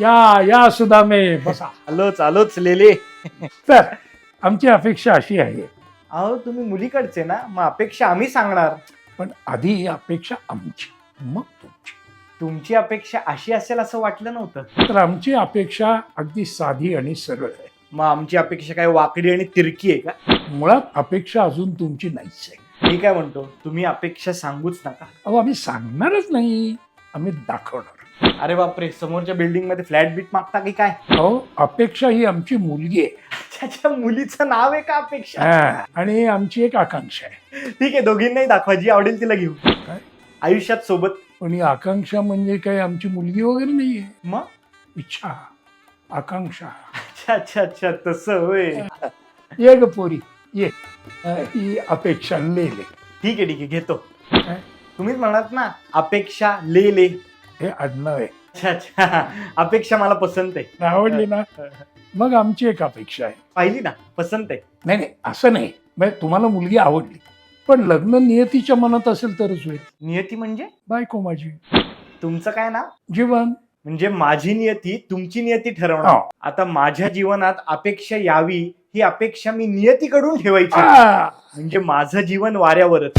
या या सुदामे बसा. आलोच आलोच लेले. तर आमची अपेक्षा अशी आहे. अहो तुम्ही मुलीकडचे ना मग अपेक्षा आम्ही सांगणार. पण आधी ही अपेक्षा आमची मग तुमची. तुमची अपेक्षा अशी असेल असं वाटलं नव्हतं. तर आमची अपेक्षा अगदी साधी आणि सरळ आहे. मग आमची अपेक्षा काय वाकडी आणि तिरकी आहे का? मुळात अपेक्षा अजून तुमची नाहीच आहे. मी काय म्हणतो तुम्ही अपेक्षा सांगूच नका. अहो आम्ही सांगणारच नाही. आम्ही दाखवणार. अरे बापरे समोरच्या बिल्डिंगमध्ये फ्लॅट बीट मागता की काय? अहो अपेक्षा ही आमची मुलगी आहे. त्याच्या मुलीचं नाव आहे का अपेक्षा? हा, आणि आमची एक आकांक्षा आहे. ठीक आहे दोघींनाही दाखवा जी आवडेल तिला घेऊ. काय? आयुष्यात सोबत. पण ही आकांक्षा म्हणजे काय आमची मुलगी वगैरे नाहीये. मग? इच्छा आकांक्षा. अच्छा अच्छा अच्छा तसं होय. ये ग पोरी ये. अं, ही अपेक्षा ले ले ठीक आहे ठीक आहे घेतो. काय? तुम्हीच म्हणात ना अपेक्षा ले ले हे आडनाव आहे अच्छा अच्छा. अपेक्षा मला पसंत आहे. आवडली ना? मग आमची एक अपेक्षा आहे. पाहिली ना? पसंत आहे. नाही नाही असं नाही. म्हणजे तुम्हाला मुलगी आवडली. पण लग्न नियतीच्या मनात असेल तरच होईल. नियती म्हणजे? बायको माझी. तुमचं काय ना जीवन. म्हणजे माझी नियती तुमची नियती ठरवणार. हो. आता माझ्या जीवनात अपेक्षा यावी ही अपेक्षा मी नियतीकडून ठेवायची. आ, म्हणजे माझं जीवन वाऱ्यावरच.